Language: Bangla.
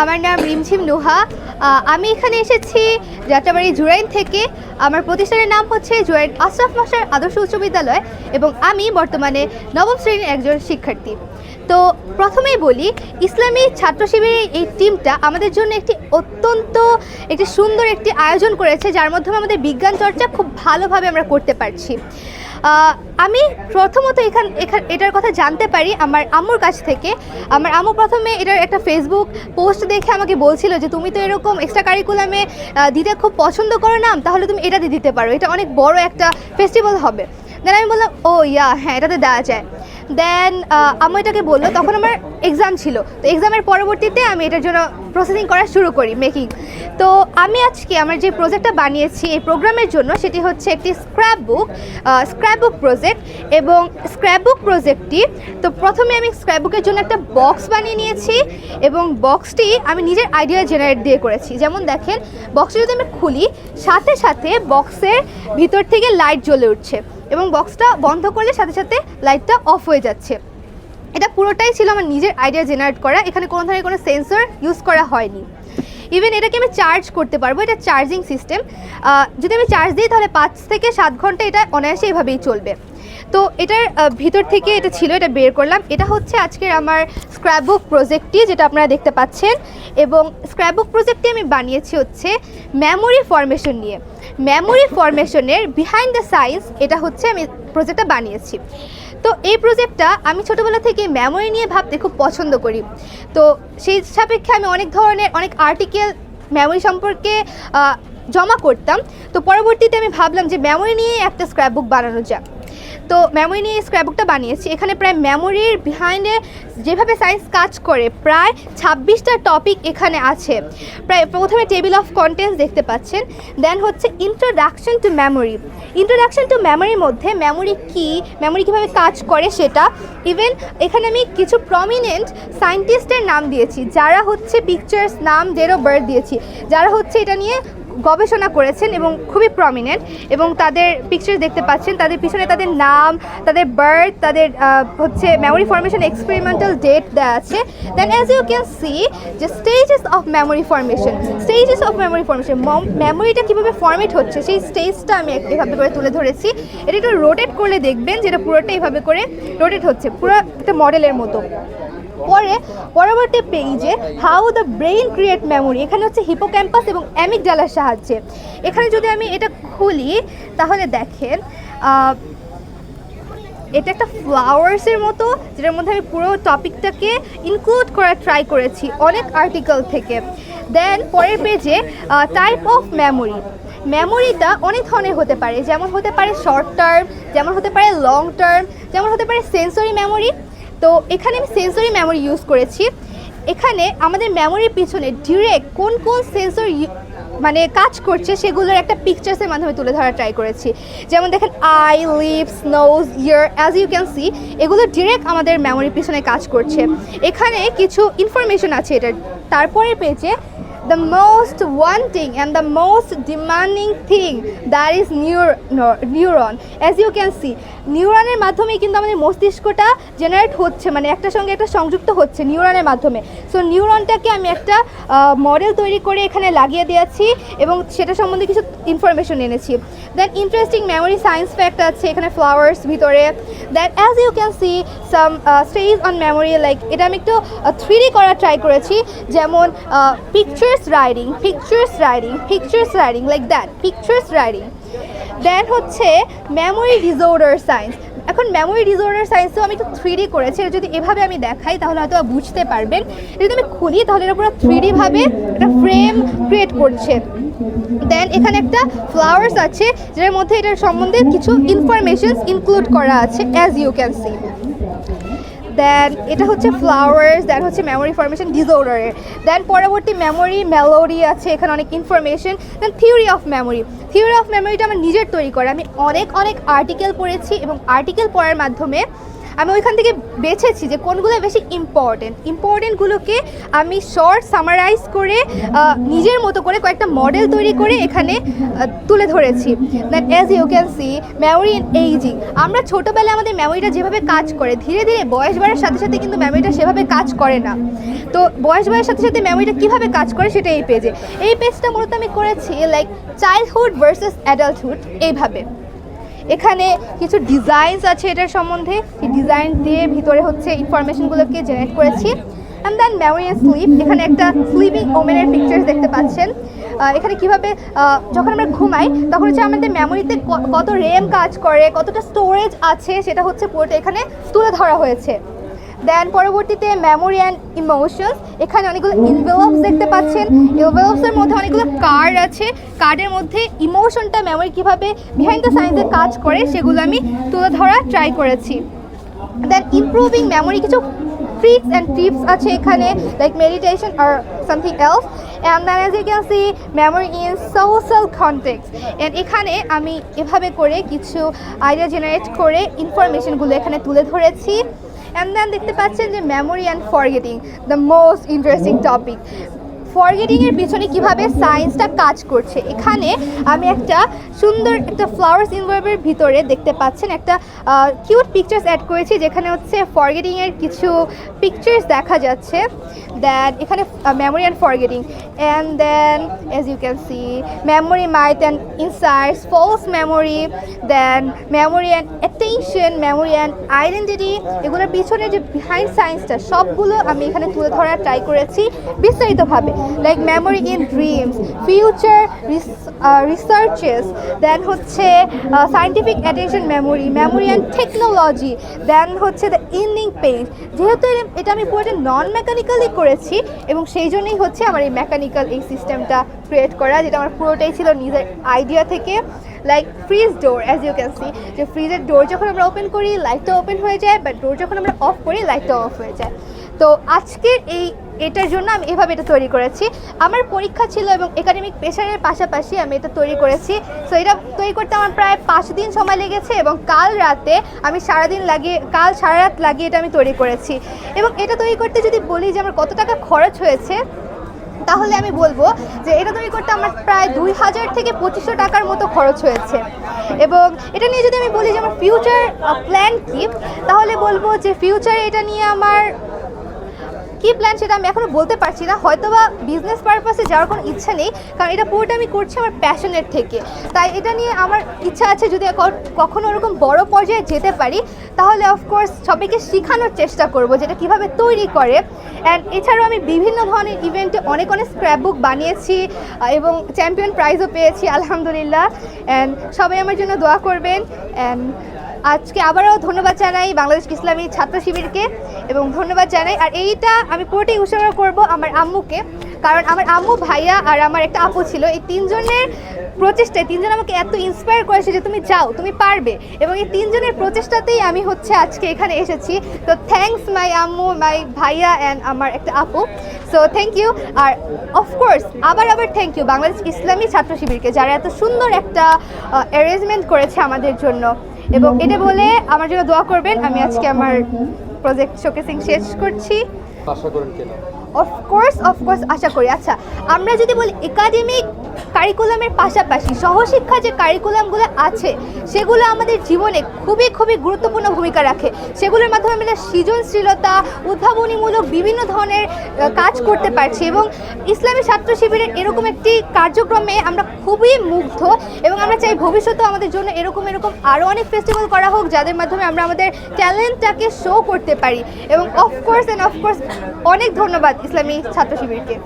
আমার নাম রিমঝিম নুহা আমি এখানে এসেছি যাত্রাবাড়ি জুরাইন থেকে। আমার প্রতিষ্ঠানের নাম হচ্ছে জুরাইন আশরাফ মাস্টার আদর্শ উচ্চ বিদ্যালয় এবং আমি বর্তমানে নবম শ্রেণির একজন শিক্ষার্থী। তো প্রথমেই বলি, ইসলামী ছাত্র শিবিরের এই টিমটা আমাদের জন্য একটি অত্যন্ত, একটি সুন্দর একটি আয়োজন করেছে, যার মাধ্যমে আমাদের বিজ্ঞান চর্চা খুব ভালোভাবে আমরা করতে পারছি। আমি প্রথমত এখান এখান এটার কথা জানতে পারি আমার আম্মুর কাছ থেকে। আমার আম্মু প্রথমে এটার একটা ফেসবুক পোস্ট দেখে আমাকে বলছিল যে, তুমি তো এরকম এক্সট্রা কারিকুলামে দিতে খুব পছন্দ করো না, তাহলে তুমি এটাতে দিতে পারো। এটা অনেক বড় একটা ফেস্টিভ্যাল হবে। দেন আমি বললাম, ও ইয়া হ্যাঁ এটাতে দেওয়া যায়। দেন আম্মু এটাকে বলল, তখন আমার এক্সাম ছিল। তো এক্সামের পরবর্তীতে আমি এটার জন্য প্রসেসিং করা শুরু করি মেকিং তো আমি আজকে আমার যে প্রজেক্টটা বানিয়েছি, এই প্রোগ্রামের জন্য সেটি হচ্ছে একটি scrap book scrap book project এবং স্ক্র্যাপ বুক প্রজেক্টটি তো প্রথমে আমি স্ক্র্যাপ বুকের জন্য একটা বক্স বানিয়ে নিয়েছি এবং বক্সটি আমি নিজের আইডিয়া জেনারেট দিয়ে করেছি। যেমন দেখেন বক্সটি যদি আমি খুলি, সাথে সাথে বক্সের ভিতর থেকে লাইট জ্বলে উঠছে। এবং বক্সটা বন্ধ করলে সাথে সাথে লাইটটা অফ হয়ে যাচ্ছে। এটা পুরোটাই ছিল আমার নিজের আইডিয়া জেনারেট করা। এখানে কোনো ধরনের কোনো সেন্সর ইউজ করা হয়নি। ইভেন এটাকে আমি চার্জ করতে পারব, এটা চার্জিং সিস্টেম যদি আমি চার্জ দিই তাহলে পাঁচ থেকে সাত ঘণ্টা এটা অনায়াসে এভাবেই চলবে। তো এটার ভিতর থেকে এটা ছিল, এটা বের করলাম। এটা হচ্ছে আজকের আমার স্ক্র্যাপবুক প্রজেক্টটি যেটা আপনারা দেখতে পাচ্ছেন। এবং স্ক্র্যাপবুক প্রজেক্টটি আমি বানিয়েছি হচ্ছে মেমোরি ফরমেশন নিয়ে। মেমোরি ফরমেশনের বিহাইন্ড দ্য সায়েন্স এটা হচ্ছে আমি প্রজেক্টটা বানিয়েছি। তো এই প্রজেক্টটা আমি ছোটোবেলা থেকে মেমোরি নিয়ে ভাবতে খুব পছন্দ করি। তো সেই সাপেক্ষে আমি অনেক ধরনের, অনেক আর্টিকেল মেমোরি সম্পর্কে জমা করতাম। তো পরবর্তীতে আমি ভাবলাম যে মেমোরি নিয়ে একটা স্ক্র্যাপ বুক বানানো যাক। তো মেমোরি নিয়ে স্ক্র্যাপবুকটা বানিয়েছি। এখানে প্রায় মেমোরির বিহাইন্ডে যেভাবে সায়েন্স কাজ করে, প্রায় ছাব্বিশটা টপিক এখানে আছে। প্রায় প্রথমে টেবিল অফ কন্টেন্টস দেখতে পাচ্ছেন দেন হচ্ছে introduction to memory introduction to মেমোরির মধ্যে মেমোরি কি মেমোরি কীভাবে কাজ করে সেটা ইভেন এখানে আমি কিছু প্রমিনেন্ট সায়েন্টিস্টের নাম দিয়েছি, যারা হচ্ছে পিকচার্স নাম ডেট অফ বার্থ দিয়েছি, যারা হচ্ছে এটা নিয়ে গবেষণা করেছেন এবং খুবই প্রমিনেন্ট এবং তাদের পিকচার দেখতে পাচ্ছেন। তাদের পিছনে তাদের নাম, তাদের বার্থ তাদের হচ্ছে মেমোরি ফরমেশন এক্সপেরিমেন্টাল ডেট দেওয়া আছে। Then as you can see যে stages of memory formation stages of memory formation মেমোরিটা কীভাবে ফর্মেট হচ্ছে, সেই স্টেজটা আমি এভাবে করে তুলে ধরেছি। এটা একটু রোটেট করলে দেখবেন যেটা পুরোটা এইভাবে করে রোটেট হচ্ছে, পুরো একটা মডেলের মতো। পরে পরবর্তী পেজে how the brain create memory এখানে হচ্ছে হিপোক্যাম্পাস এবং অ্যামিক অ্যামিকডালার সাহায্যে। এখানে যদি আমি এটা খুলি, তাহলে দেখেন এটা একটা ফ্লাওয়ার্সের মতো, যেটার মধ্যে আমি পুরো টপিকটাকে ইনক্লুড করার ট্রাই করেছি অনেক আর্টিকেল থেকে। দেন পরের পেজে টাইপ অফ মেমোরি মেমোরিটা অনেক ধরনের হতে পারে, যেমন হতে পারে শর্ট টার্ম যেমন হতে পারে লং টার্ম যেমন হতে পারে সেন্সরি মেমোরি তো এখানে আমি সেন্সরি মেমোরি ইউজ করেছি। এখানে আমাদের মেমোরির পিছনে ডিরেক্ট কোন কোন সেন্সর মানে কাজ করছে সেগুলোর একটা পিকচার্সের মাধ্যমে তুলে ধরার ট্রাই করেছি। যেমন দেখেন eye lips nose ear as you can see এগুলো ডিরেক্ট আমাদের মেমোরির পিছনে কাজ করছে। এখানে কিছু ইনফরমেশন আছে এটার। তারপরে পেজে the most wanting and the most demanding thing, that is neur- neur- neuron. As you can see নিউরনের মাধ্যমে কিন্তু আমাদের মস্তিষ্কটা জেনারেট হচ্ছে মানে একটার সঙ্গে একটা সংযুক্ত হচ্ছে নিউরনের মাধ্যমে। সো নিউরনটাকে আমি একটা মডেল তৈরি করে এখানে লাগিয়ে দিয়েছি এবং সেটা সম্বন্ধে কিছু ইনফরমেশন এনেছি। Then interesting memory science fact আছে এখানে ফ্লাওয়ার্স ভিতরে। Then as you can see some stage on memory like এটা আমি একটু থ্রি করার ট্রাই করেছি। যেমন pictures riding pictures riding pictures riding like that pictures riding then হচ্ছে মেমোরি ডিসঅর্ডার সায়েন্স এখন মেমোরি ডিসঅর্ডার সায়েন্সও আমি একটু থ্রি ডি করেছি। এটা যদি এভাবে আমি দেখাই, তাহলে হয়তো বুঝতে পারবেন। যদি আমি খুলি, তাহলে এটা পুরো থ্রি ডি ভাবে একটা ফ্রেম ক্রিয়েট করছে। দেন এখানে একটা ফ্লাওয়ার্স আছে, যেটার মধ্যে এটার সম্বন্ধে কিছু ইনফরমেশনস ইনক্লুড করা আছে as you can see then এটা হচ্ছে ফ্লাওয়ার্স দেন হচ্ছে মেমোরি ফরমেশন ডিসঅর্ডারের দেন পরবর্তী মেমোরি মেলোরি আছে, এখানে অনেক information then theory of memory theory of মেমোরিটা আমার নিজের তৈরি করে। আমি অনেক অনেক আর্টিকেল পড়েছি এবং আর্টিকেল পড়ার মাধ্যমে আমি ওইখান থেকে বেছেছি যে কোনগুলো বেশি ইম্পর্টেন্ট ইম্পর্টেন্টগুলোকে আমি শর্ট সামারাইজ করে নিজের মতো করে কয়েকটা মডেল তৈরি করে এখানে তুলে ধরেছি। That as you can see memory in aging আমরা ছোটোবেলায় আমাদের মেমোরিটা যেভাবে কাজ করে, ধীরে ধীরে বয়স বাড়ার সাথে সাথে কিন্তু মেমোরিটা সেভাবে কাজ করে না। তো বয়স বাড়ার সাথে সাথে মেমোরিটা কীভাবে কাজ করে সেটা এই পেজে এই পেজটা মূলত আমি করেছি লাইক চাইল্ডহুড ভার্সেস অ্যাডাল্টহুড এইভাবে। এখানে কিছু ডিজাইনস আছে এটার সম্বন্ধে। এই ডিজাইন দিয়ে ভিতরে হচ্ছে ইনফরমেশনগুলোকে জেনারেট করেছি। And then memory and sleep এখানে একটা স্লিপিং ওমেনের পিকচার দেখতে পাচ্ছেন। এখানে কীভাবে যখন আমরা ঘুমাই, তখন হচ্ছে আমাদের মেমোরিতে কত র্যাম কাজ করে, কতটা স্টোরেজ আছে, সেটা হচ্ছে পুরোটা এখানে তুলে ধরা হয়েছে। দেন পরবর্তীতে মেমোরি অ্যান্ড ইমোশনস এখানে অনেকগুলো ইনভেলপস দেখতে পাচ্ছেন। ইনভেলপসের মধ্যে অনেকগুলো কার্ড আছে। কার্ডের মধ্যে ইমোশনটা মেমোরি কীভাবে বিহাইন্ড দ্য সাইন্সে কাজ করে, সেগুলো আমি তুলে ধরা ট্রাই করেছি। দেন ইমপ্রুভিং মেমোরি কিছু ট্রিক্স অ্যান্ড টিপস আছে এখানে like meditation R something else and then as you can see memory in social context and এখানে আমি এভাবে করে কিছু আইডিয়া জেনারেট করে ইনফরমেশনগুলো এখানে তুলে ধরেছি। অ্যান্ড দেন দেখতে পাচ্ছেন যে memory and forgetting the most interesting topic ফরগেটিংয়ের পিছনে কীভাবে সায়েন্সটা কাজ করছে। এখানে আমি একটা সুন্দর একটা ফ্লাওয়ার্স ইনভার্বের ভিতরে দেখতে পাচ্ছেন। একটা কিউট পিকচার্স অ্যাড করেছি, যেখানে হচ্ছে ফরগেটিংয়ের কিছু পিকচার্স দেখা যাচ্ছে। দেন এখানে memory and forgetting and then as you can see memory might and insights false memory then memory and attention memory and identity এগুলোর পিছনে যে বিহাইন্ড সায়েন্সটা সবগুলো আমি এখানে তুলে ধরার ট্রাই করেছি বিস্তারিতভাবে। Like memory in dreams future researches then হচ্ছে scientific attention memory memory and technology then হচ্ছে দ্য ইন্ডিং পেজ যেহেতু এটা আমি পুরোটা নন মেকানিক্যালি করেছি, এবং সেই জন্যই হচ্ছে আমার এই মেকানিক্যাল এই সিস্টেমটা ক্রিয়েট করা, যেটা আমার পুরোটাই ছিল নিজের আইডিয়া থেকে like fridge door as you can see যে ফ্রিজের ডোর যখন আমরা ওপেন করি লাইটটা ওপেন হয়ে যায় বাট ডোর যখন আমরা অফ করি লাইটটা অফ হয়ে যায়। তো আজকের এই এটার জন্য আমি এভাবে এটা তৈরি করেছি। আমার পরীক্ষা ছিল এবং একাডেমিক প্রেশারের পাশাপাশি আমি এটা তৈরি করেছি। সো এটা তৈরি করতে আমার প্রায় পাঁচ দিন সময় লেগেছে এবং কাল রাতে আমি সারাদিন লাগিয়ে, কাল সারা রাত লাগিয়ে এটা আমি তৈরি করেছি। এবং এটা তৈরি করতে যদি বলি যে আমার কত টাকা খরচ হয়েছে, তাহলে আমি বলব যে এটা তৈরি করতে আমার প্রায় দুই হাজার থেকে পঁচিশশো টাকার মতো খরচ হয়েছে। এবং এটা নিয়ে যদি আমি বলি যে আমার ফিউচার প্ল্যান কি, তাহলে বলব যে ফিউচারে এটা নিয়ে আমার কি প্ল্যান সেটা আমি এখনও বলতে পারছি না। হয়তো বা বিজনেস পারপাসে যাওয়ার কোনো ইচ্ছা নেই, কারণ এটা পুরোটা আমি করছি আমার প্যাশনের থেকে। তাই এটা নিয়ে আমার ইচ্ছা আছে যদি কখনো ওরকম বড় পর্যায়ে যেতে পারি, তাহলে অফকোর্স সবাইকে শেখানোর চেষ্টা করব যেটা কীভাবে তৈরি করে। অ্যান্ড এছাড়াও আমি বিভিন্ন ধরনের ইভেন্টে অনেক অনেক স্ক্র্যাপ বুক বানিয়েছি এবং চ্যাম্পিয়ন প্রাইজও পেয়েছি, আলহামদুলিল্লাহ। অ্যান্ড সবাই আমার জন্য দোয়া করবেন। অ্যান্ড আজকে আবারও ধন্যবাদ জানাই বাংলাদেশ ইসলামী ছাত্র শিবিরকে এবং ধন্যবাদ জানাই। আর এইটা আমি পুরোটাই উৎসর্গ করব আমার আম্মুকে, কারণ আমার আম্মু ভাইয়া আর আমার একটা আপু ছিল। এই তিনজনের প্রচেষ্টায়, তিনজন আমাকে এত ইন্সপায়ার করেছে যে তুমি যাও, তুমি পারবে। এবং এই তিনজনের প্রচেষ্টাতেই আমি হচ্ছে আজকে এখানে এসেছি। তো থ্যাঙ্কস মাই আম্মু মাই ভাইয়া অ্যান্ড আমার একটা আপু। সো থ্যাংক ইউ আর অফকোর্স আবার আবার থ্যাংক ইউ বাংলাদেশ ইসলামী ছাত্র শিবিরকে, যারা এত সুন্দর একটা অ্যারেঞ্জমেন্ট করেছে আমাদের জন্য। এবং এটা বলে আমার জন্য দোয়া করবেন। আমি আজকে আমার প্রজেক্ট শোকেসিং শেষ করছি। আশা করেন কেন। অফকোর্স অফকোর্স আশা করি। আচ্ছা আমরা যদি বলি একাডেমিক কারিকুলামের পাশাপাশি সহশিক্ষা যে কারিকুলামগুলো আছে, সেগুলো আমাদের জীবনে খুবই খুবই গুরুত্বপূর্ণ ভূমিকা রাখে। সেগুলোর মাধ্যমে আমরা সৃজনশীলতা, উদ্ভাবনীমূলক বিভিন্ন ধরনের কাজ করতে পারছি এবং ইসলামী ছাত্র শিবিরের এরকম একটি কার্যক্রমে আমরা খুবই মুগ্ধ এবং আমরা চাই ভবিষ্যতেও আমাদের জন্য এরকম এরকম আরও অনেক ফেস্টিভ্যাল করা হোক, যাদের মাধ্যমে আমরা আমাদের ট্যালেন্টটাকে শো করতে পারি এবং অফকোর্স অ্যান্ড অফকোর্স অনেক ধন্যবাদ ইসলামী ছাত্র শিবিরকে।